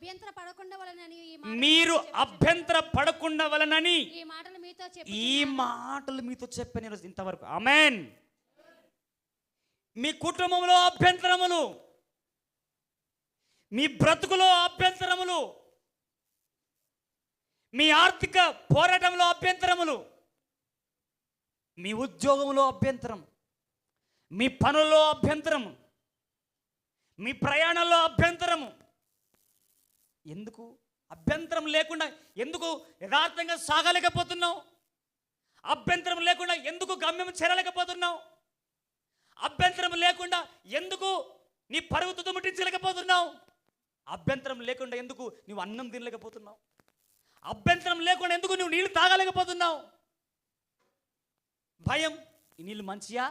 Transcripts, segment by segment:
అభ్యంతర పడకుండా వలనని ఈ మీరు అభ్యంతర పడకుండా వలనని ఈ మాటలు మీతో చెప్పు ఈ మాటలు మీతో చెప్పాను ఈరోజు ఇంతవరకు. అమెన్ మీ కుటుంబంలో అభ్యంతరములు మీ బ్రతుకులో అభ్యంతరములు మీ ఆర్థిక పోరాటంలో అభ్యంతరములు మీ ఉద్యోగంలో అభ్యంతరం మీ పనుల్లో అభ్యంతరము మీ ప్రయాణంలో అభ్యంతరము ఎందుకు అభ్యంతరం లేకుండా ఎందుకు యథార్థంగా సాగలేకపోతున్నావు? అభ్యంతరం లేకుండా ఎందుకు గమ్యం చేరలేకపోతున్నావు? అభ్యంతరం లేకుండా ఎందుకు నీ పరువు తుదముట్టించలేకపోతున్నావు అభ్యంతరం లేకుండా ఎందుకు నువ్వు అన్నం తినలేకపోతున్నావు? అభ్యంతరం లేకుండా ఎందుకు నువ్వు నీళ్ళు తాగలేకపోతున్నావు? భయం ఈ నీళ్ళు మంచియా?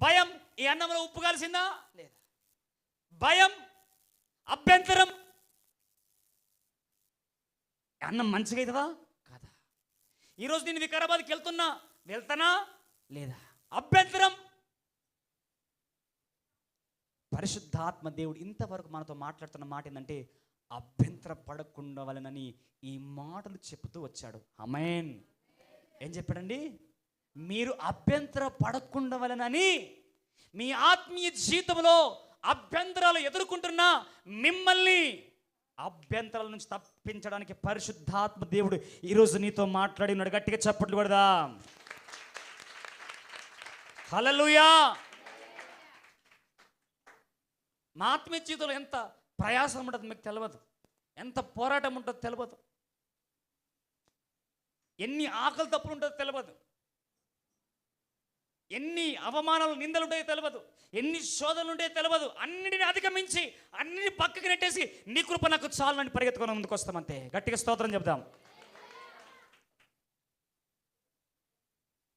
భయం ఈ అన్నంలో ఉప్పు కలిసిందా? లేదా. భయం అభ్యంతరం. అన్నం మంచిగా అవుతుందా కాదా. ఈరోజు నేను వికారాబాద్కి వెళ్తున్నా. వెళ్తానా? లేదా. అభ్యంతరం. పరిశుద్ధాత్మ దేవుడు ఇంతవరకు మనతో మాట్లాడుతున్న మాట ఏంటంటే అభ్యంతర పడకుండా వలనని ఈ మాటలు చెప్తూ వచ్చాడు. అమేన్ ఏం చెప్పాడండి? మీరు అభ్యంతర పడకుండా వలనని మీ ఆత్మీయ జీవితంలో అభ్యంతరాలు ఎదుర్కొంటున్న మిమ్మల్ని అభ్యంతరాల నుంచి తప్పించడానికి పరిశుద్ధాత్మ దేవుడు ఈరోజు నీతో మాట్లాడి ఉన్నాడు. గట్టిగా చప్పట్లు కొడదా. హలలుయా మా ఆత్మీయ జీవితంలో ఎంత ప్రయాసం ఉంటుంది మీకు తెలియదు ఎంత పోరాటం ఉంటుందో తెలియదు ఎన్ని ఆకలి తప్పులు ఉంటుందో తెలియదు ఎన్ని అవమానాలు నిందలు తెలియదు ఎన్ని శోధనలుంటే తెలియదు అన్నిటిని అధిగమించి అన్నిటిని పక్కకి నెట్టేసి నీ కృప నాకు చాలని పరిగెత్తుకొని ముందుకు వస్తామంతే. గట్టిగా స్తోత్రం చెప్దాం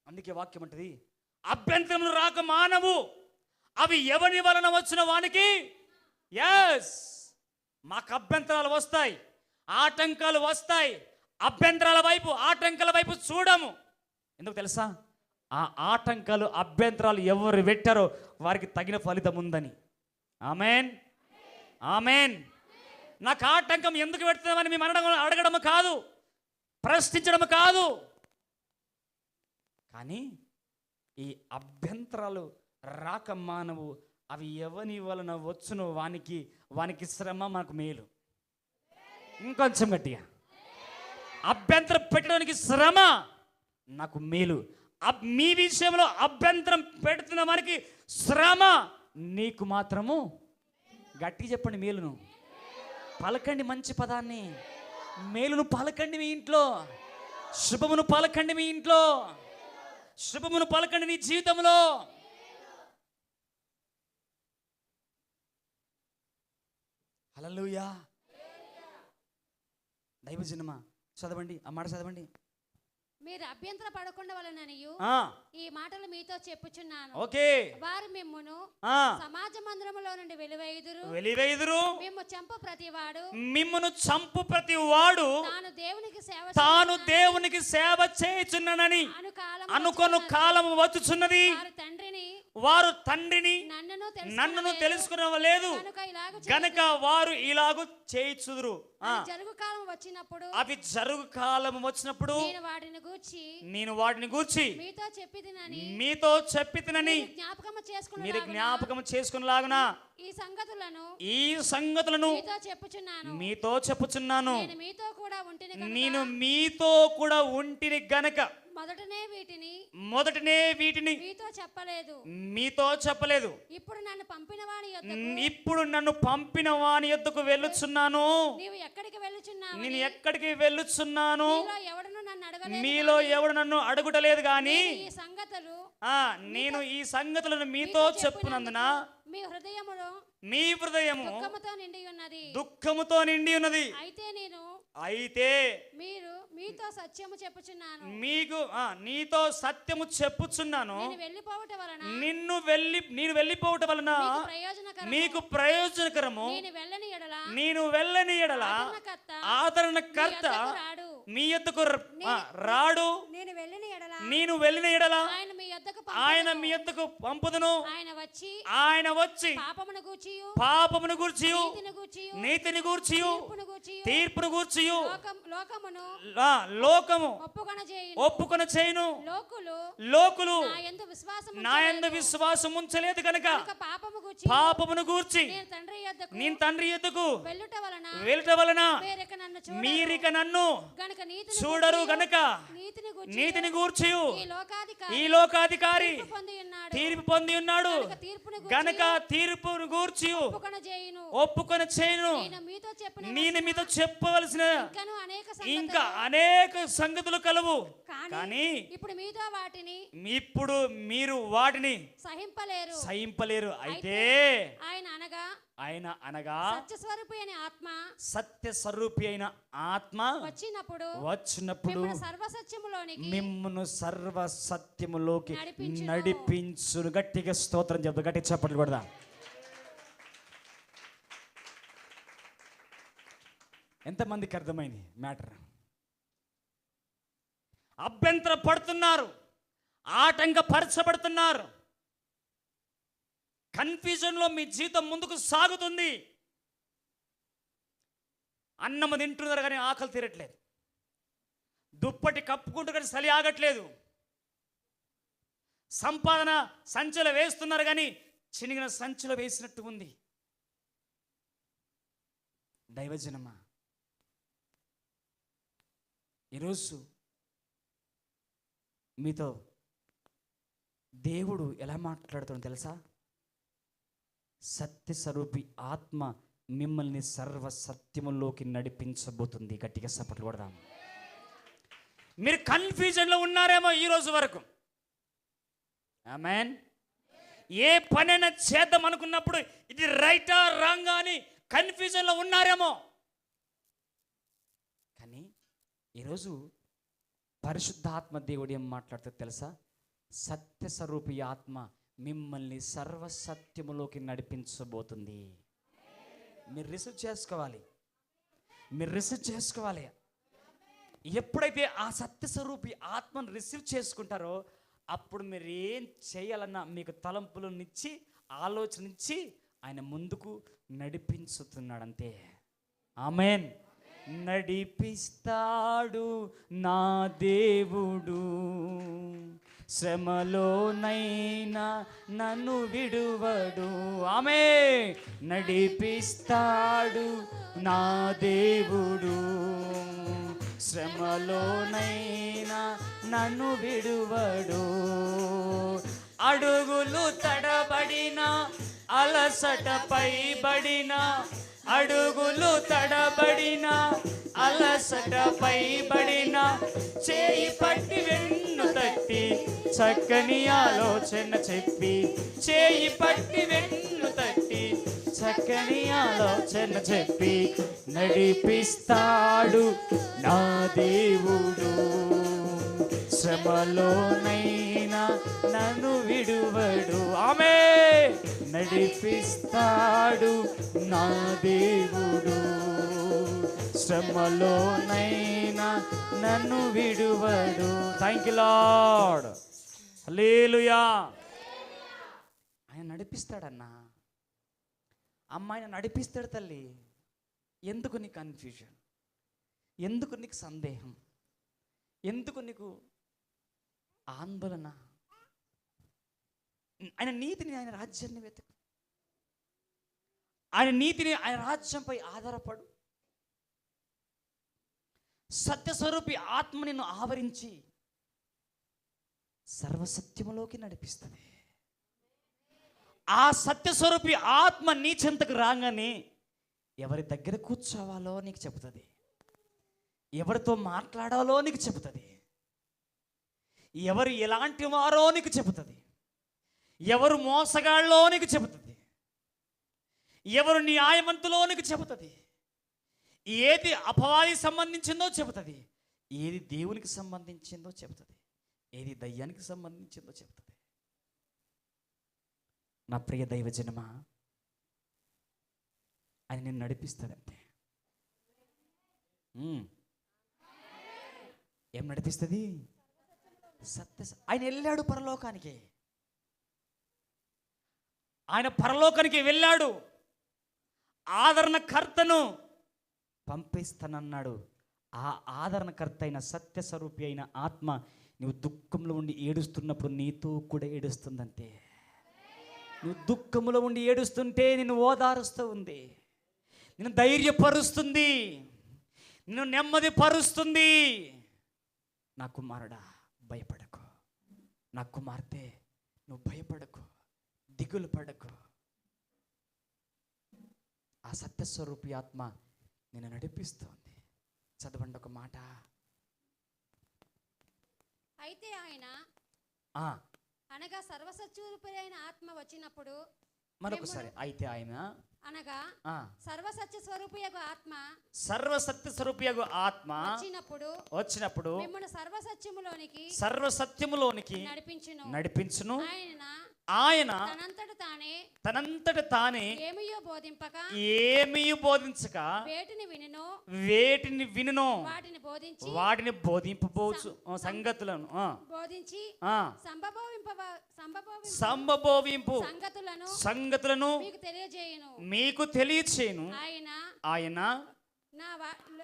అందుకే వాక్యం అంటది అభ్యంతరములు రాక మానవు. అవి ఎవరి వలన వచ్చిన వానికి? ఎస్ మాకు అభ్యంతరాలు వస్తాయి ఆటంకాలు వస్తాయి. అభ్యంతరాల వైపు ఆటంకాల వైపు చూడము. ఎందుకు తెలుసా? ఆ ఆటంకాలు అభ్యంతరాలు ఎవరు పెట్టారో వారికి తగిన ఫలితం ఉందని. ఆమెన్. ఆమెన్. నాకు ఆటంకం ఎందుకు పెడుతున్నామని మేము అనడం అడగడం కాదు. ప్రశ్నించడం కాదు. కానీ ఈ అభ్యంతరాలు రాక మానవు అవి ఎవని వలన వచ్చును వానికి వానికి శ్రమ మనకు మేలు. ఇంకొంచెం గట్టిగా. అభ్యంతరం పెట్టడానికి శ్రమ నాకు మేలు. మీ విషయంలో అభ్యంతరం పెడుతున్న వారికి శ్రమ. నీకు మాత్రము గట్టి చెప్పండి మేలును. పలకండి మంచి పదాన్ని. మేలును పలకండి మీ ఇంట్లో. శుభమును పలకండి మీ ఇంట్లో. శుభమును పలకండి నీ జీవితంలో. హల్లెలూయా. దైవజనమా. చదవండి. ఆ మాట చదవండి. మీరు అభ్యంతర పడకుండా వలననియు ఈ మాటలు మీతో చెప్పుచున్నాను. ఓకే. వారు మిమ్మును సమాజ మందిరములో నుండి వెలువైదురు. వెలివేదురు. మేము చంపు ప్రతివాడు. మిమ్మును చంపు ప్రతి వాడు తాను దేవునికి సేవ తాను దేవునికి సేవ చేయుచున్నానని అను కాలం అనుకొను కాలము వచ్చుచున్నది. వారు తండ్రిని వారు తండ్రిని నన్నును తెలుసుకునలేదు. గనక వారు ఇలాగు చేయిచుదురు. జరుగు కాలం వచ్చినప్పుడు అవి జరుగు కాలం వచ్చినప్పుడు వాటిని గూర్చి నేను వాటిని గూర్చి మీతో చెప్పిదినని మీతో చెప్పితినని జ్ఞాపకము చేసుకుని మీరు జ్ఞాపకం చేసుకునేలాగున ఈ సంగతులను ఈ సంగతులను మీతో చెప్పుచున్నాను. మీతో చెప్పుచున్నాను. నేను మీతో కూడా ఉంటిని నేను మీతో కూడా ఉంటిని గనక మొదటనే వీటిని మొదటనే వీటిని మీతో చెప్పలేదు. మీతో చెప్పలేదు. ఇప్పుడు నన్ను పంపిన యొద్ద ఇప్పుడు నన్ను పంపిన వాని యొద్దకు వెళ్ళుచున్నాను. నీవు ఎక్కడికి వెళ్ళుచున్నావు నేను ఎక్కడికి వెళ్ళుచున్నాను? ఎవడను నన్ను అడగలేదు మీలో ఎవడు నన్ను అడుగుటలేదు కానీ ఈ సంగతులు ఆ నేను ఈ సంగతులను మీతో చెప్పునందున మీ హృదయములో మీ హృదయము దుఃఖముతో నిండి ఉన్నది. దుఃఖముతో నిండి ఉన్నది. అయితే నేను అయితే మీరు మీతో సత్యము చెప్పుచున్నాను. మీకు ఆ, నీతో సత్యము చెప్పుచున్నాను. నేను వెళ్ళిపోవటం వలన నిన్ను వెళ్ళి నేను వెళ్ళిపోవటం వలన మీకు ప్రయోజనకరం మీకు ప్రయోజనకరము. నేను వెళ్ళని ఎడల నేను వెళ్ళని ఎడల ఆదరణకర్త మీ యొద్దకు రాడు. నేను వెళ్ళిన ఎడల నేను వెళ్ళిన ఎడల ఆయన మీ యొద్దకు ఆయన పంపుదును. మీ యొద్దకు పంపుదును. ఆయన వచ్చి ఆయన వచ్చి పాపమును గూర్చి నీతిని గూర్చి తీర్పును గూర్చి లోకమును లోకము ఒప్పుకొన చేయును ఒప్పుకొన చేయను. లోకులు లోకులు నా యందు విశ్వాసం ఉంచలేదు కనుక పాపమును గూర్చి నేను తండ్రి యొద్దకు నేను తండ్రి ఎద్దుకు వెళ్ళుట వలన మీరిక నన్ను గనుక నీతిని చూడరు గనుక నీతిని గూర్చి ఈ లోకాధికారి ఈ లోకాధికారి తీర్పు పొంది ఉన్నాడు. తీర్పు పొంది ఉన్నాడు. కనుక తీర్పును గనక తీర్పును గూర్చి ఒప్పుకొన చేయును. ఒప్పుకొని చేయను. నేను మీతో చెప్పిన నేను మీతో చెప్పవలసిన ఇంకా అనేక సంగతులు కలవు. కానీ కానీ ఇప్పుడు మీతో వాటిని ఇప్పుడు మీరు వాటిని సహింపలేరు. సహింపలేరు. అయితే ఆయన అనగా ఆయన అనగా సత్యస్వరూపి అనే ఆత్మ సత్య స్వరూపి అయిన ఆత్మ వచ్చినప్పుడు వచ్చినప్పుడు మిమ్మల్ని సర్వసత్యములోనికి మిమ్మను సర్వ సత్యములోకి నడిపించును. నడిపించును. గట్టిగా స్తోత్రం చెప్తా గట్టి చప్పట్లు కొడదా. ఎంతమందికి అర్థమైంది మ్యాటర్? అభ్యంతర పడుతున్నారు ఆటంకపరచబడుతున్నారు. కన్ఫ్యూజన్లో మీ జీవితం ముందుకు సాగుతుంది. అన్నము తింటున్నారు కానీ ఆకలి తీరట్లేదు. దుప్పటి కప్పుకుంటూ కానీ చలి ఆగట్లేదు. సంపాదన సంచులు వేస్తున్నారు కానీ చినిగిన సంచులు వేసినట్టు ఉంది. దైవజనమా? ఈరోజు మీతో దేవుడు ఎలా మాట్లాడుతున్నాడు తెలుసా? సత్య స్వరూపి ఆత్మ మిమ్మల్ని సర్వ సత్యములోకి నడిపించబోతుంది. గట్టిగా సపట్లు కొడదాం. మీరు కన్ఫ్యూజన్లో ఉన్నారేమో ఈరోజు వరకు. మ్యాన్ ఏ పనైనా చేద్దాం అనుకున్నప్పుడు ఇది రైటా రాంగా అని కన్ఫ్యూజన్లో ఉన్నారేమో. కానీ ఈరోజు పరిశుద్ధాత్మ దేవుడు ఏం మాట్లాడుతుంది తెలుసా? సత్యస్వరూపి ఆత్మ మిమ్మల్ని సర్వ సత్యములోకి నడిపించబోతుంది. మీరు రిసీవ్ చేసుకోవాలి. మీరు రిసీవ్ చేసుకోవాలి. ఎప్పుడైతే ఆ సత్య స్వరూపి ఆత్మను రిసీవ్ చేసుకుంటారో అప్పుడు మీరు ఏం చేయాలన్నా మీకు తలంపులు నుంచి ఆలోచన నుంచి ఆయన ముందుకు నడిపించుతున్నాడంతే. ఆమెన్. నడిపిస్తాడు నా దేవుడు. శ్రమలోనైనా నన్ను విడువడు. ఆమె నడిపిస్తాడు నా దేవుడు. శ్రమలోనైనా నన్ను విడువడు. అడుగులు తడబడిన అలసట పైబడిన అడుగులు తడబడిన అలసటపై బడిన చేయి పట్టి వెన్ను తట్టి చక్కని ఆలోచన చెప్పి చేయి పట్టి వెన్ను తట్టి చక్కని ఆలోచన చెప్పి నడిపిస్తాడు నా దేవుడు. శ్రమలోనైనా నన్ను విడువడు. ఆమె నడిపిస్తాడు నా దేవుడు. శ్రమలోనైనా నన్ను విడువడు. థ్యాంక్ యూ లాడ్ లేలుయా ఆయన నడిపిస్తాడన్నా. అమ్మాయిని నడిపిస్తాడు తల్లి. ఎందుకు నీ కన్ఫ్యూజన్ ఎందుకు నీకు సందేహం? ఎందుకు నీకు ఆందోళన. ఆయన నీతిని ఆయన రాజ్యాన్ని వెతుకు. ఆయన నీతిని ఆయన రాజ్యంపై ఆధారపడు. సత్యస్వరూపి ఆత్మ నిన్ను ఆవరించి సర్వసత్యములోకి నడిపిస్తుంది. ఆ సత్యస్వరూపి ఆత్మ నీ చెంతకు రాగానే ఎవరి దగ్గర కూర్చోవాలో నీకు చెబుతుంది. ఎవరితో మాట్లాడాలో నీకు చెబుతుంది. ఎవరు ఎలాంటి వారో నీకు చెబుతుంది. ఎవరు మోసగాళ్ళో నీకు చెబుతుంది. ఎవరు న్యాయమంతులో నీకు చెబుతుంది. ఏది అపవాదికి సంబంధించిందో చెబుతుంది. ఏది దేవునికి సంబంధించిందో చెబుతుంది. ఏది దయ్యానికి సంబంధించిందో చెబుతుంది. నా ప్రియ దైవజనమా అని నేను నడిపిస్తుందంతే ఏం నడిపిస్తుంది? సత్య ఆయన వెళ్ళాడు పరలోకానికి. ఆయన పరలోకానికి వెళ్ళాడు. ఆదరణకర్తను పంపిస్తానన్నాడు. ఆ ఆదరణకర్త అయిన సత్యస్వరూపి అయిన ఆత్మ నువ్వు దుఃఖంలో ఉండి ఏడుస్తున్నప్పుడు నీతో కూడా ఏడుస్తుందంటే. నువ్వు దుఃఖంలో ఉండి ఏడుస్తుంటే నిన్ను ఓదారుస్తూ ఉంది. నిన్ను ధైర్యపరుస్తుంది. నిన్ను నెమ్మది పరుస్తుంది నా కుమారుడా భయపడకు. నా కుమార్తె నువ్వు భయపడకు. దిగులు పడకు. ఆ సత్యస్వరూపి ఆత్మ నిన్ను నడిపిస్తోంది. చదవండి ఒక మాట. అయితే ఆయన ఆ, అనగా సర్వసత్యుపై అయిన ఆత్మ వచ్చినప్పుడు మరొకసారి అయితే ఆయన అనగా సర్వసత్య స్వరూపయగు ఆత్మ సర్వసత్య స్వరూపియగు ఆత్మ వచ్చినప్పుడు వచ్చినప్పుడు మిమ్మల్ని సర్వసత్యములోనికి సర్వసత్యములోనికి నడిపించును. నడిపించును. ఆయన ఆయన తనంతట తానే తనంతట తానే ఏమియో బోధింపక? ఏమీ బోధించక? వేటిని వినును? వేటిని వినును? వాటిని బోధించి వాటిని బోధింపబోచు సంగతులను బోధించి ఆ, సంభవింప సంభవింప సంగతులను సంగతులను మీకు తెలియజేయును. మీకు తెలియచేను ఆయన ఆయన నా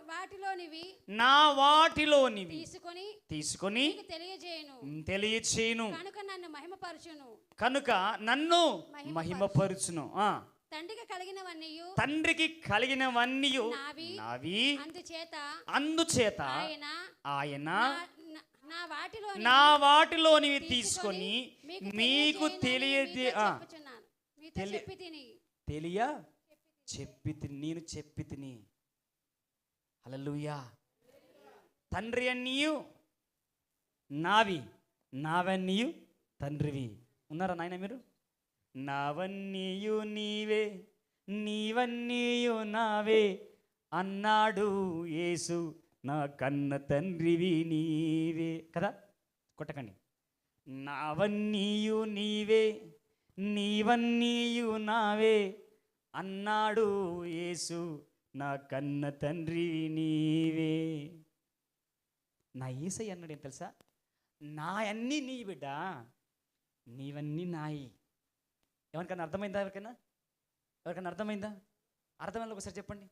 వాటిలోనివి నా వాటిలోనివి తీసుకొని తీసుకొని తెలియజేయును. తెలియచేను కనుక నన్ను మహిమపరచును. కనుక నన్ను మహిమపరుచును. ఆ, తండ్రికి కలిగినవన్నీ తండ్రికి కలిగినవన్నీ నావి నావి అందుచేత అందుచేత ఆయన ఆయన నా- వాటిలో నా వాటిలోనివి తీసుకొని మీకు తెలియదే తెలియ చెప్పి నేను చెప్పి తిని. అలలుయా తండ్రి అన్నీయు నావి నావన్నీయు తండ్రివి. ఉన్నారా నాయన మీరు? నావన్నీయు నీవే నీవన్నీయు నావే. అన్నాడు యేసు నా కన్న తండ్రివి నీవే. కదా? కొట్టకండి. నావన్నీయు నీవే నీవన్నీయు నావే. అన్నాడు యేసు నా కన్న తండ్రి నీవే. నా ఈసై అన్నాడు ఏం తెలుసా? నా అన్నీ నీ బిడ్డ నీవన్నీ నాయి. ఎవరికైనా అర్థమైందా ఎవరికైనా ఎవరికైనా అర్థమైందా? అర్థమైన ఒకసారి చెప్పండి.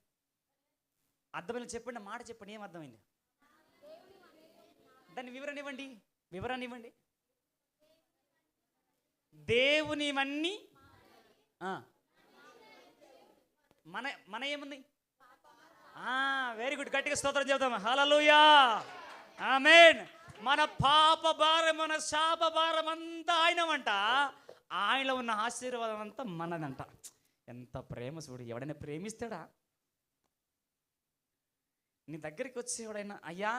అర్థమైన చెప్పండి మాట చెప్పండి ఏం అర్థమైంది? దాన్ని వివరణ ఇవ్వండి వివరణ ఇవ్వండి. దేవునివన్నీ మన మన ఏముంది? వెరీ గుడ్ గట్టిగా స్తోత్రం చెబుతాం హలలుయా ఆమెన్ మన పాప భారం మన శాప భారం అంతా ఆయనమంట ఆయనలో ఉన్న ఆశీర్వాదం అంతా మనదంట. ఎంత ప్రేమ చూడు ఎవడైనా ప్రేమిస్తాడా? నీ దగ్గరికి వచ్చి ఎవడైనా అయ్యా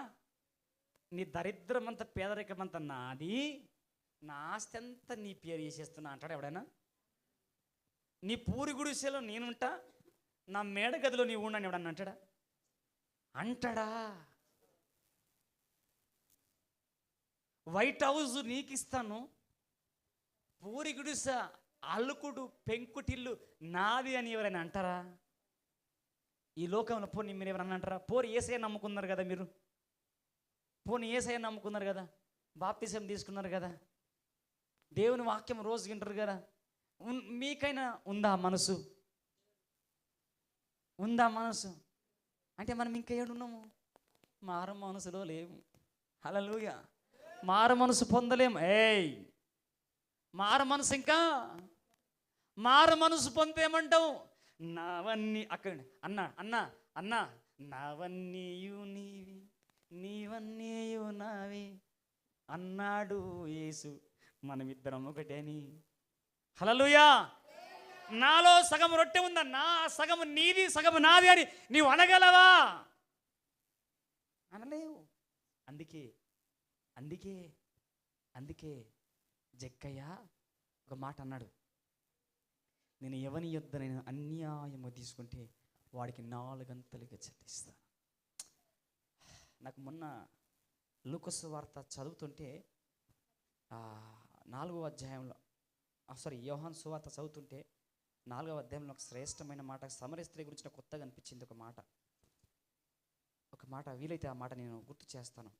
నీ దరిద్రం అంత పేదరికం అంత నాది. నా ఆస్తి అంతా నీ పేరు చేసేస్తున్నా అంటాడు ఎవడైనా? నీ పూరి గుడిసెలో నేనుంటా నా మేడ గదిలో నీవు ఉండని ఎవడన్నా అంటాడా? అంటాడా? వైట్ హౌస్ నీకు ఇస్తాను పూరి అల్లుకుడు పెంకుటిల్లు నాది అని ఎవరైనా అంటారా? ఈ లోకంలో పోనీ మీరు ఎవరన్నా అంటారా? పోరు ఏసఐ నమ్ముకున్నారు కదా మీరు? పోనీ ఏసఐ నమ్ముకున్నారు కదా? బాప్తిసం తీసుకున్నారు కదా? దేవుని వాక్యం రోజు వింటారు కదా? మీకైనా ఉందా మనసు? ఉందా మనసు? అంటే మనం ఇంకా ఏడున్నాము? మార మనసులో లేము. హలలుయ మార మనసు పొందలేము. ఏయ్! మార మనసు ఇంకా? మార మనసు పొందేమంటావు? నావన్నీ అక్కడ అన్న అన్న అన్న నావన్నీయు నీవి నీవన్నీయు నావి. అన్నాడు యేసు. మనమిద్దరం ఒకటేని. హలలుయా నాలో సగం రొట్టె ఉందన్నా ఆ సగం నీది సగం నాది అని నీవు అనగలవా? అనలేవు. అందుకే అందుకే అందుకే జక్కయ్య ఒక మాట అన్నాడు. నేను ఎవని యొద్ద నేను అన్యాయము తీసుకుంటే వాడికి నాలుగంతలుగా చెల్లిస్తాను నాకు మొన్న లూకస్ వార్త చదువుతుంటే నాలుగో అధ్యాయంలో సారీ యోహాన్ సువార్త చదువుతుంటే నాలుగవ అధ్యాయంలో ఒక శ్రేష్టమైన మాట సమర స్త్రీ గురించి నాకు కొత్తగా అనిపించింది ఒక మాట. ఒక మాట వీలైతే ఆ మాట నేను గుర్తు చేస్తాను.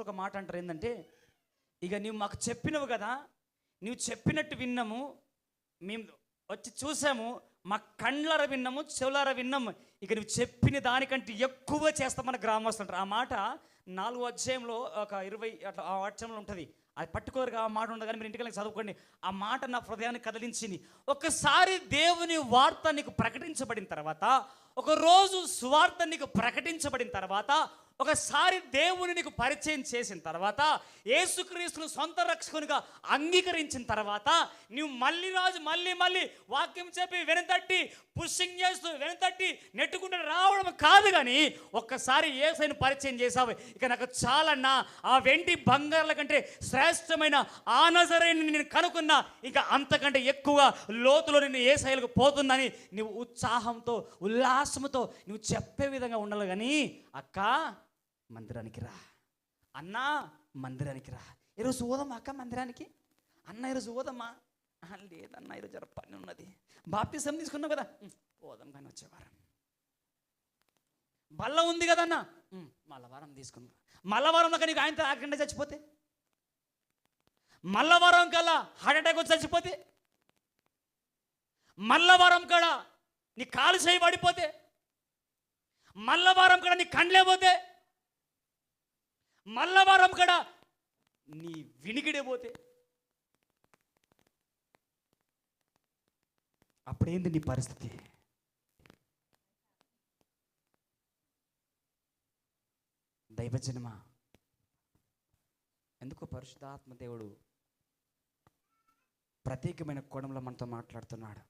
ఒక మాట అంటారు ఏంటంటే ఇక నువ్వు మాకు చెప్పినవు కదా నువ్వు చెప్పినట్టు విన్నాము మేము వచ్చి చూసాము మా కండ్లర విన్నాము చెవులార విన్నాము. ఇక నువ్వు చెప్పిన దానికంటే ఎక్కువ చేస్తామని గ్రామస్తులు అంటారు. ఆ మాట నాలుగో అధ్యాయంలో ఒక ఇరవై అట్లా ఆ అధ్యాయంలో ఉంటుంది. అది పట్టుకోరు ఆ మాట ఉండదు కానీ మీరు ఇంటికి చదువుకోండి. ఆ మాట నా హృదయాన్ని కదిలించింది. ఒకసారి దేవుని వార్త నీకు ప్రకటించబడిన తర్వాత ఒక రోజు సువార్త నీకు ప్రకటించబడిన తర్వాత ఒకసారి దేవుని నీకు పరిచయం చేసిన తర్వాత యేసుక్రీస్తును సొంత రక్షకునిగా అంగీకరించిన తర్వాత నువ్వు మళ్ళీ రాజు మళ్ళీ మళ్ళీ వాక్యం చెప్పి వెనతట్టి పుష్టింగ్ చేస్తూ వెనతట్టి నెట్టుకుంటూ రావడం కాదు కానీ ఒక్కసారి ఏసైను పరిచయం చేసావు ఇక నాకు చాలన్నా ఆ వెండి బంగారాల కంటే శ్రేష్టమైన ఆనజరైన నేను కనుకున్నా ఇంకా అంతకంటే ఎక్కువ లోతులో నేను ఏ పోతుందని నువ్వు ఉత్సాహంతో ఉల్లాసంతో నువ్వు చెప్పే విధంగా ఉండాలి కానీ అక్క మందిరానికి రా. అన్నా మందిరానికి రా. ఈరోజు ఓదమ్మా అక్క మందిరానికి? అన్న ఈరోజు ఓదమ్మా లేదన్నా ఈరోజు జర పని ఉన్నది బాప్తిసం తీసుకున్నావు కదా. పోదాం కానీ వచ్చేవారం బల్ల ఉంది కదన్న "ఉం, మల్లవారం తీసుకుందాం. మల్లవారంలో కానీ ఆయనతో ఆకుండా చచ్చిపోతే? మల్లవారం కల్లా హార్ట్ అటాక్ వచ్చి చచ్చిపోతే? మల్లవారం కడ నీ కాలు చేయి పడిపోతే? మల్లవారం కడ నీ కండ్లే పోతే? మల్లవారం కాడ నీ వినికిడే పోతే? అప్పుడేంది నీ పరిస్థితి? దైవజనమా? ఎందుకో పరిశుద్ధాత్మ దేవుడు ప్రత్యేకమైన కోణంలో మనతో మాట్లాడుతున్నాడు.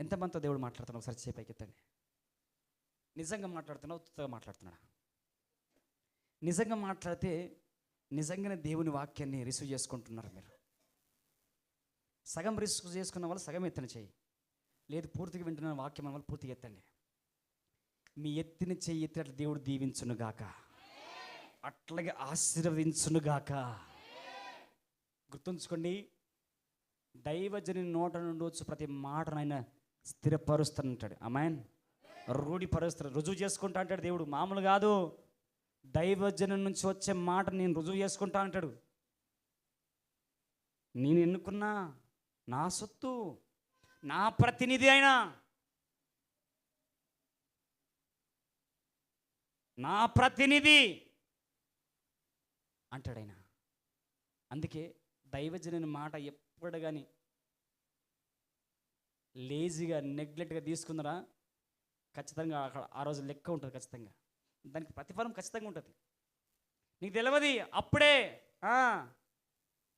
ఎంతమందితో దేవుడు మాట్లాడుతున్నావు? ఒకసారి చేపైకి నిజంగా మాట్లాడుతున్నావు? ఉత్తగా మాట్లాడుతున్నాడా? నిజంగా మాట్లాడితే నిజంగానే దేవుని వాక్యాన్ని రిసీవ్ చేసుకుంటున్నారు మీరు? సగం రిస్క్ చేసుకున్న వాళ్ళు సగం ఎత్తున చేయి. లేదు పూర్తిగా వింటున్న వాక్యం వాళ్ళు పూర్తిగా ఎత్తండి. మీ ఎత్తిన చెయ్యి ఎత్తినట్లు దేవుడు దీవించునుగాక అట్లాగే ఆశీర్వదించునుగాక గుర్తుంచుకోండి దైవజని నోట నుండి వచ్చి ప్రతి మాటను ఆయన స్థిరపరుస్తానంటాడు అమాయన్ రూఢిపరుస్తాడు రుజువు చేసుకుంటా అంటాడు దేవుడు. మామూలు కాదు. దైవజనం నుంచి వచ్చే మాట నేను రుజువు చేసుకుంటా అంటాడు. నేను ఎన్నుకున్నా నా సొత్తు నా ప్రతినిధి అయినా నా ప్రతినిధి అంటాడైనా. అందుకే దైవజనుని మాట ఎప్పుడు కానీ లేజీగా నెగ్లెక్ట్గా తీసుకుందరా ఖచ్చితంగా అక్కడ ఆ రోజు లెక్క ఉంటుంది ఖచ్చితంగా. దానికి ప్రతిఫలం ఖచ్చితంగా ఉంటుంది. నీకు తెలియదు అప్పుడే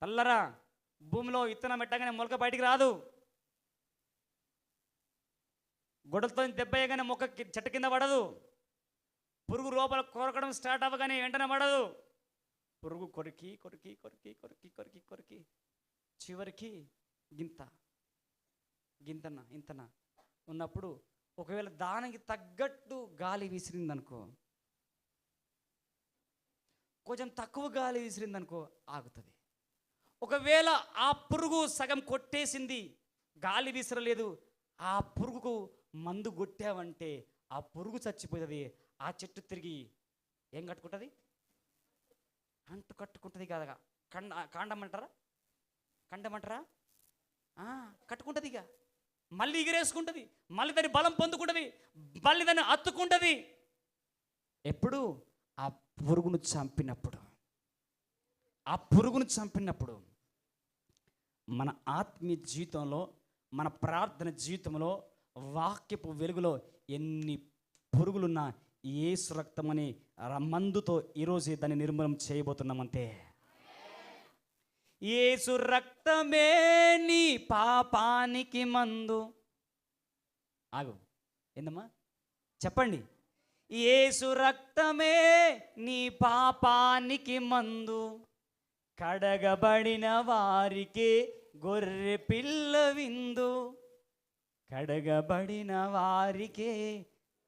తల్లరా. భూమిలో విత్తనం పెట్టగానే మొలక బయటికి రాదు. గొడవలతో దెబ్బయ్యగానే మొక్క చెట్టు కింద పడదు. పురుగు లోపల కొరకడం స్టార్ట్ అవ్వగానే వెంటనే పడదు. పురుగు కొరికి కొరికి కొరికి కొరికి కొరికి కొరికి చివరికి గింత గింతన ఇంతన ఉన్నప్పుడు ఒకవేళ దానికి తగ్గట్టు గాలి విసిరిందనుకో కొంచెం తక్కువ గాలి విసిరిందనుకో ఆగుతుంది. ఒకవేళ ఆ పురుగు సగం కొట్టేసింది గాలి విసరలేదు ఆ పురుగుకు మందు కొట్టావంటే ఆ పురుగు చచ్చిపోతుంది ఆ చెట్టు తిరిగి ఏం కట్టుకుంటుంది? అంటు కట్టుకుంటుంది కదా కండ కాండమంటారా కండమంటారా కట్టుకుంటుంది ఇక. మళ్ళీ ఎగిరేసుకుంటుంది మళ్ళీ దాని బలం పొందుకుంటుంది మళ్ళీ దాన్ని అత్తుకుంటుంది. ఎప్పుడు? ఆ పురుగును చంపినప్పుడు. ఆ పురుగును చంపినప్పుడు. మన ఆత్మీయ జీవితంలో మన ప్రార్థన జీవితంలో వాక్యపు వెలుగులో ఎన్ని పురుగులున్నా ఏ రక్తం అనే మందుతో ఈరోజు దాన్ని నిర్మూలన చేయబోతున్నామంతే. ఏసు రక్తమే నీ పాపానికి మందు. ఆగు. ఏందమ్మా? చెప్పండి. ఏసు రక్తమే నీ పాపానికి మందు. కడగబడిన వారికే గొర్రె పిల్ల విందు. కడగబడిన వారికే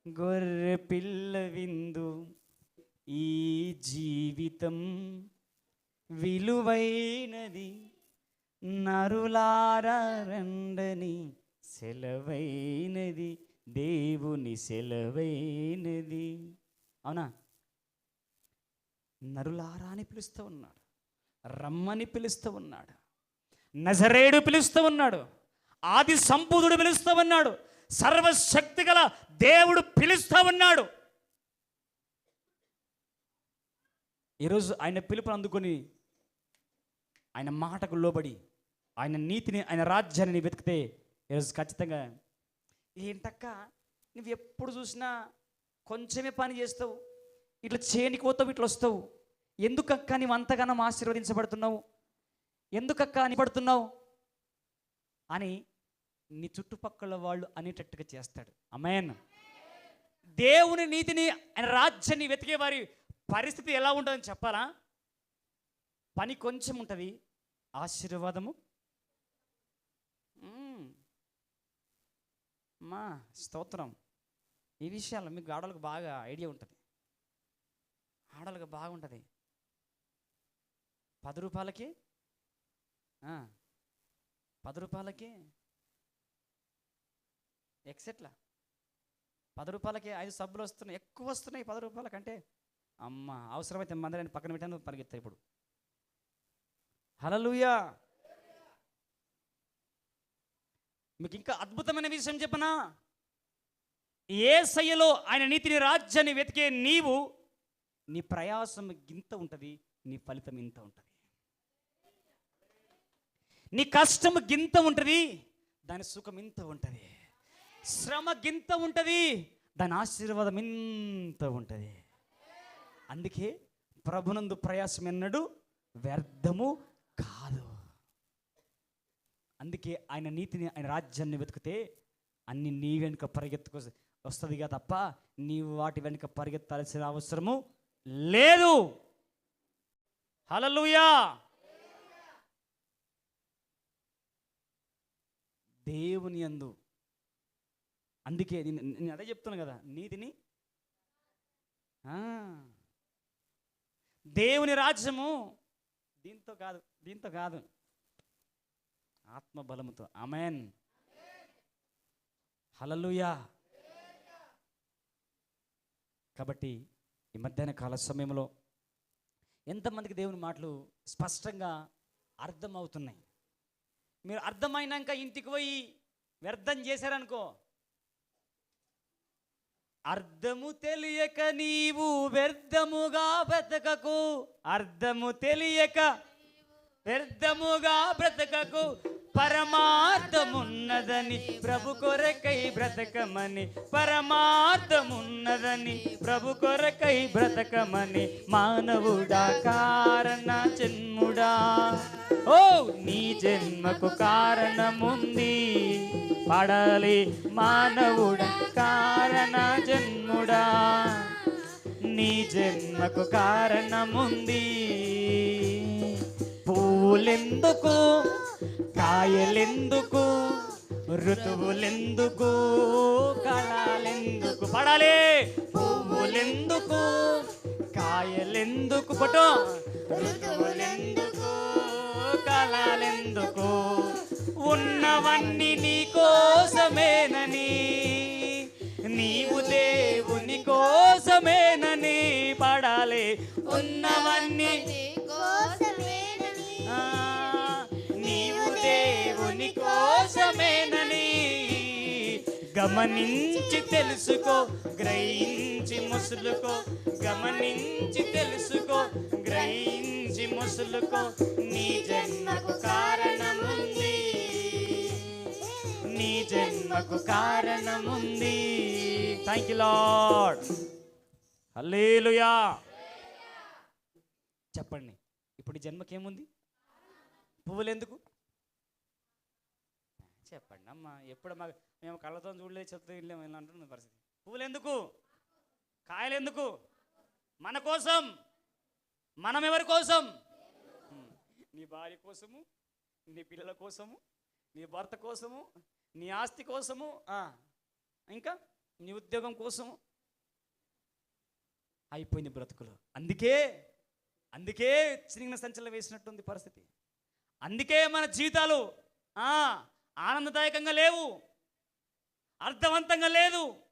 గొర్రె పిల్ల విందు. ఈ జీవితం విలువైనది నరులారండని సెలవైనది దేవుని సెలవైనది. అవునా? నరులారా అని పిలుస్తూ ఉన్నాడు రమ్మని పిలుస్తూ ఉన్నాడు. నజరేడు పిలుస్తూ ఉన్నాడు. ఆది సంపూతుడు పిలుస్తూ ఉన్నాడు. సర్వశక్తి గల దేవుడు పిలుస్తూ ఉన్నాడు. ఈరోజు ఆయన పిలుపును అందుకొని ఆయన మాటకు లోబడి ఆయన నీతిని ఆయన రాజ్యాన్ని వెతికితే ఈరోజు ఖచ్చితంగా ఏంటక్క నువ్వు ఎప్పుడు చూసినా కొంచెమే పని చేస్తావు. ఇట్లా చేయనికి పోతావు ఇట్లా వస్తావు. ఎందుకక్క నీవు అంతగానం ఆశీర్వదించబడుతున్నావు? ఎందుకక్క అని పడుతున్నావు? అని నీ చుట్టుపక్కల వాళ్ళు అనేటట్టుగా చేస్తాడు. అమ్మేన్ దేవుని నీతిని ఆయన రాజ్యాన్ని వెతికే వారి పరిస్థితి ఎలా ఉంటుందని చెప్పాలా? పని కొంచెం ఉంటుంది. ఆశీర్వాదము? మా స్తోత్రం. ఈ విషయాల్లో మీకు ఆడలకు బాగా ఐడియా ఉంటుంది. ఆడలకు బాగుంటుంది. పది రూపాయలకి? పది రూపాయలకి? ఎక్సెట్లా? పది రూపాయలకి ఐదు సబ్బులు వస్తున్నాయి ఎక్కువ వస్తున్నాయి పది రూపాయలకంటే అమ్మ అవసరమైతే మందరని పక్కన పెట్టాను పరిగెత్తా ఇప్పుడు. హలలుయా మీకు ఇంకా అద్భుతమైన విషయం చెప్పనా? ఏ సయ్యలో ఆయన నీతిని రాజ్యాన్ని వెతికే నీవు నీ ప్రయాసం గింత ఉంటుంది నీ ఫలితం ఇంత ఉంటుంది. నీ కష్టం గింత ఉంటుంది దాని సుఖం ఇంత ఉంటుంది. శ్రమ గింత ఉంటుంది దాని ఆశీర్వాదం ఇంత ఉంటుంది. అందుకే ప్రభునందు ప్రయాసం ఎన్నడు వ్యర్థము కాదు. అందుకే ఆయన నీతిని ఆయన రాజ్యాన్ని వెతికితే అన్ని నీ వెనుక పరిగెత్తుకు వస్తుందిగా తప్ప నీవు వాటి వెనుక పరిగెత్తాల్సిన అవసరము లేదు. హలలుయా దేవుని యందు. అందుకే నేను నేను అదే చెప్తున్నాను కదా నీతిని? దేవుని రాజ్యము దీంతో కాదు దీంతో కాదు. ఆత్మబలముతో. అమెన్ హలలుయా కాబట్టి ఈ మధ్యాహ్న కాల సమయంలో ఎంతమందికి దేవుని మాటలు స్పష్టంగా అర్థమవుతున్నాయి? మీరు అర్థమైనాక ఇంటికి పోయి వ్యర్థం చేశారనుకో. అర్థము తెలియక నీవు వ్యర్థముగా బ్రతకకు. అర్థము తెలియక వ్యర్థముగా బ్రతకకు. పరమార్థమున్నదని ప్రభు కొరకై బ్రతకమని పరమార్థమున్నదని ప్రభు కొరకై బ్రతకమని మానవుడా కారణ జన్ముడా. ఓ నీ జన్మకు కారణముంది. పడాలి మానవుడా కారణ జన్ముడా. నీ జన్మకు కారణముంది. పూలెందుకు కాయలెందుకు? ఋతువులెందుకు? కళలెందుకు? పడాలి. పువ్వులెందుకు? కాయలెందుకు? పట్టు. ఋతువులెందుకు? కళలెందుకు? ఉన్నవన్నీ నీ కోసమేనని. నీవు దేవుని కోసమేనని పడాలి. ఉన్నవన్నీ కోసమేనని గమనించి తెలుసుకో గ్రహించి ముసులుకో గమనించి తెలుసుకో గ్రహించి ముసులుకో నీ జన్మకు కారణముంది. నీ జన్మకు కారణముంది. థ్యాంక్ యూ లాడ్ హల్లేలుయా చెప్పండి ఇప్పుడు జన్మకేముంది? పువ్వులు ఎందుకు చెప్పండి అమ్మ. ఎప్పుడు మా మేము కళ్ళతో చూడలేదు చెప్తూ వెళ్ళాము ఇలా అంటున్న పరిస్థితి. పువ్వులు ఎందుకు కాయలు ఎందుకు మన కోసం. మనం ఎవరి కోసం? నీ భార్య కోసము నీ పిల్లల కోసము నీ భర్త కోసము నీ ఆస్తి కోసము ఆ, ఇంకా నీ ఉద్యోగం కోసము. అయిపోయింది బ్రతుకులు. అందుకే అందుకే చిన్న సంచలనం వేసినట్టుంది పరిస్థితి. అందుకే మన జీవితాలు ఆ, ఆనందదాయకంగా లేవు. అర్థవంతంగా లేదు.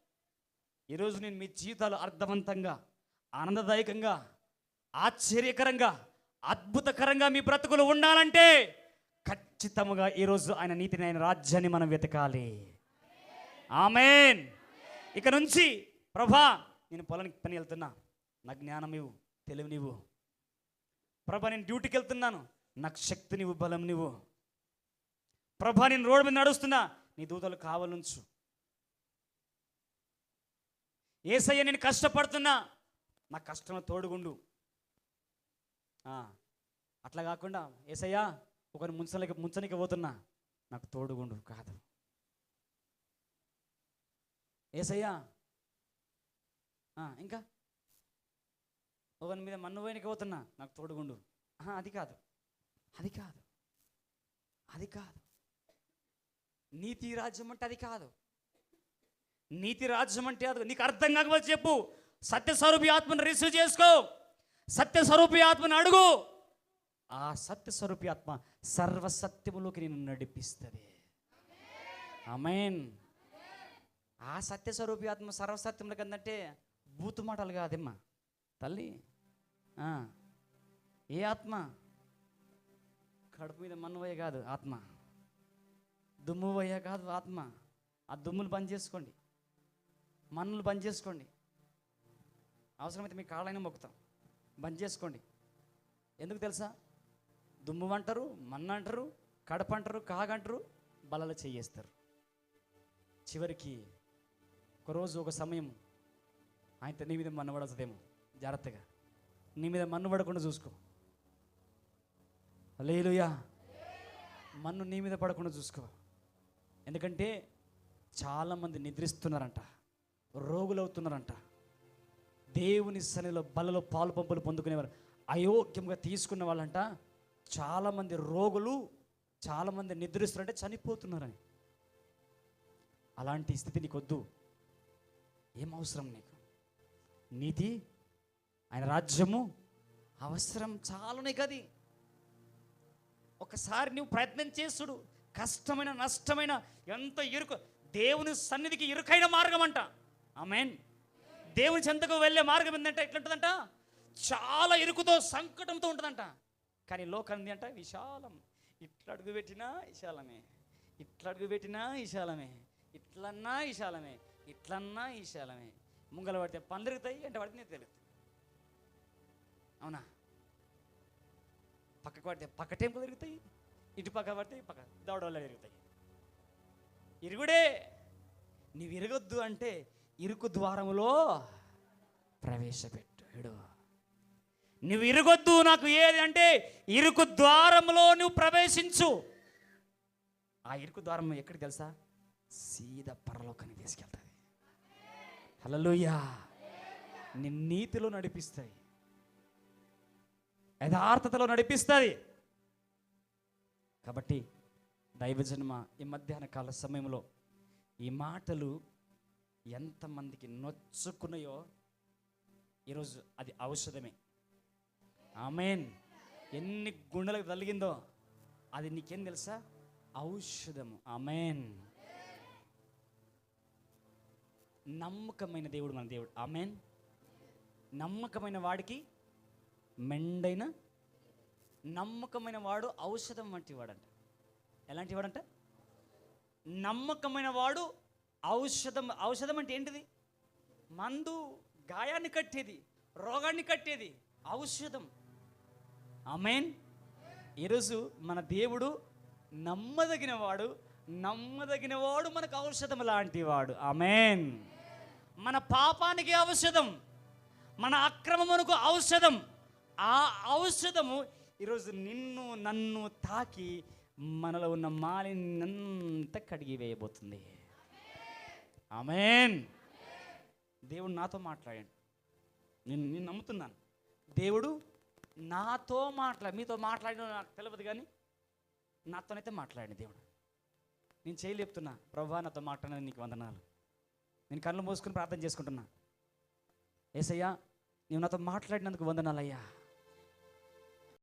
ఈరోజు నేను మీ జీవితాలు అర్థవంతంగా ఆనందదాయకంగా ఆశ్చర్యకరంగా అద్భుతకరంగా మీ బ్రతుకులు ఉండాలంటే ఖచ్చితంగా ఈరోజు ఆయన నీతిని ఆయన రాజ్యాన్ని మనం వెతకాలి. ఆమెన్. ఇక నుంచి ప్రభా నేను పొలానికి పని వెళ్తున్నా. నా జ్ఞానం ఇవ్వు తెలివి నీవు ప్రభా నేను డ్యూటీకి వెళ్తున్నాను. నాకు శక్తి నీవు బలం నీవు ప్రభా నేను రోడ్డు మీద నడుస్తున్నా నీ దూతలు కావలుంచు ఏసయ్య నేను కష్టపడుతున్నా నా కష్టంలో తోడుగుండు. అట్లా కాకుండా ఏసయ్యా ఒకరిని ముంచలేక ముంచనికి పోతున్నా నాకు తోడుగుండు కాదు. ఏసయ్యా ఇంకా? ఒకరి మీద మన్ను పోయినకి పోతున్నా నాకు తోడుగుండు. అది కాదు. అది కాదు. అది కాదు. నీతి రాజ్యం అంటే అది కాదు. నీతి రాజ్యం అంటే అది నీకు అర్థం కాకపోతే చెప్పు. సత్యస్వరూపి ఆత్మను రిసీవ్ చేసుకో. సత్యస్వరూపి ఆత్మను అడుగు. ఆ సత్యస్వరూపి ఆత్మ సర్వసత్యములోకి నేను నడిపిస్తుంది. ఆమెన్. ఆ సత్యస్వరూపి ఆత్మ సర్వసత్యములకు అందంటే బూతు మాటలు కాదమ్మా. తల్లి ఆ, ఏ ఆత్మ? కడుపు మీద మన్నువయ్య కాదు ఆత్మ. దుమ్ము అయ్యా కాదు ఆత్మ. ఆ దుమ్ములు బంద్ చేసుకోండి. మన్నులు బంద్ చేసుకోండి. అవసరమైతే మీ కాళ్ళైనా మొక్కుతాం. బంద్ చేసుకోండి. ఎందుకు తెలుసా? దుమ్ము అంటారు మన్ను అంటారు కడప అంటారు కాగంటారు బలలు చేయేస్తారు. చివరికి ఒకరోజు ఒక సమయం ఆయన నీ మీద మన్ను పడుతుందేమో జాగ్రత్తగా. నీ మీద మన్ను పడకుండా చూసుకో. లేలుయా మన్ను నీ మీద పడకుండా చూసుకో. ఎందుకంటే చాలామంది నిద్రిస్తున్నారంట రోగులవుతున్నారంట. దేవుని సన్నిలో బలలో పాలు పంపులు పొందుకునేవారు. అయోగ్యంగా తీసుకున్న వాళ్ళంట చాలామంది రోగులు చాలామంది నిద్రిస్తున్నారంటే చనిపోతున్నారని. అలాంటి స్థితి నీకు వద్దు ఏం అవసరం నీకు? నీతి ఆయన రాజ్యము అవసరం చాలునే కది ఒకసారి నువ్వు ప్రయత్నం చేసుడు. కష్టమైన నష్టమైన ఎంత ఇరుకు దేవుని సన్నిధికి ఇరుకైన మార్గం అంట ఆమెన్. దేవుని చెంతకు వెళ్ళే మార్గం ఏంటంటే ఎట్లుంటుందంట? చాలా ఇరుకుతో సంకటంతో ఉంటుందంట. కానీ లోకం అంట విశాలం. ఇట్లా అడుగు పెట్టినా విశాలమే. ఇట్లా అడుగు పెట్టినా విశాలమే. ఇట్లన్నా విశాలమే. ఇట్లన్నా విశాలమే. ముంగల పడితే పందిరుగుతాయి అంటే పడితే నీకు అవునా? పక్కకు పడితే పక్క టెంపుల్ తిరుగుతాయి. ఇటు పక్క పడితే పక్క దవడవల్ల తిరుగుతాయి. ఇరుగుడే నీవు ఇరగొద్దు అంటే ఇరుకు ద్వారములో ప్రవేశపెట్టాడు. నువ్వు ఇరగొద్దు నాకు ఏది అంటే ఇరుకు ద్వారములో నువ్వు ప్రవేశించు. ఆ ఇరుకు ద్వారం ఎక్కడికి తెలుసా? సీదా పరలోకాన్ని తీసుకెళ్తుంది. హలలుయా నీ నీతిలో నడిపిస్తాయి. యథార్థతలో నడిపిస్తుంది. కాబట్టి దైవజన్మ ఈ మధ్యాహ్న కాల సమయంలో ఈ మాటలు ఎంతమందికి నొచ్చుకున్నాయో ఈరోజు అది ఔషధమే. ఆమెన్. ఎన్ని గుండెలకు తలిగిందో అది నీకేం తెలుసా? ఔషధము. ఆమెన్. నమ్మకమైన దేవుడు మన దేవుడు. ఆమెన్. నమ్మకమైన వాడికి మెండైన నమ్మకమైన వాడు ఔషధం వంటి వాడంట. ఎలాంటి వాడంట? నమ్మకమైన వాడు ఔషధం ఔషధం అంటే ఏంటిది? మందు గాయాన్ని కట్టేది రోగాన్ని కట్టేది ఔషధం. అమెన్ ఈరోజు మన దేవుడు నమ్మదగిన వాడు నమ్మదగిన వాడు మనకు ఔషధం లాంటి వాడు. అమెన్ మన పాపానికి ఔషధం మన అక్రమమునకు ఔషధం. ఆ ఔషధము ఈరోజు నిన్ను నన్ను తాకి మనలో ఉన్న మాలిన్యంతా కడిగి వేయబోతుంది. ఆమెన్. దేవుడు నాతో మాట్లాడండి. నేను నేను నమ్ముతున్నాను. దేవుడు నాతో మాట్లా మీతో మాట్లాడిన నాకు తెలియదు కానీ నాతోనైతే మాట్లాడండి దేవుడు. నేను చేయలేపుతున్నా ప్రభా నాతో మాట్లాడిన నీకు వందనాలు. నేను కళ్ళు మూసుకుని ప్రార్థన చేసుకుంటున్నా. ఏసయ్యా నీవు నాతో మాట్లాడినందుకు వందనాలయ్యా.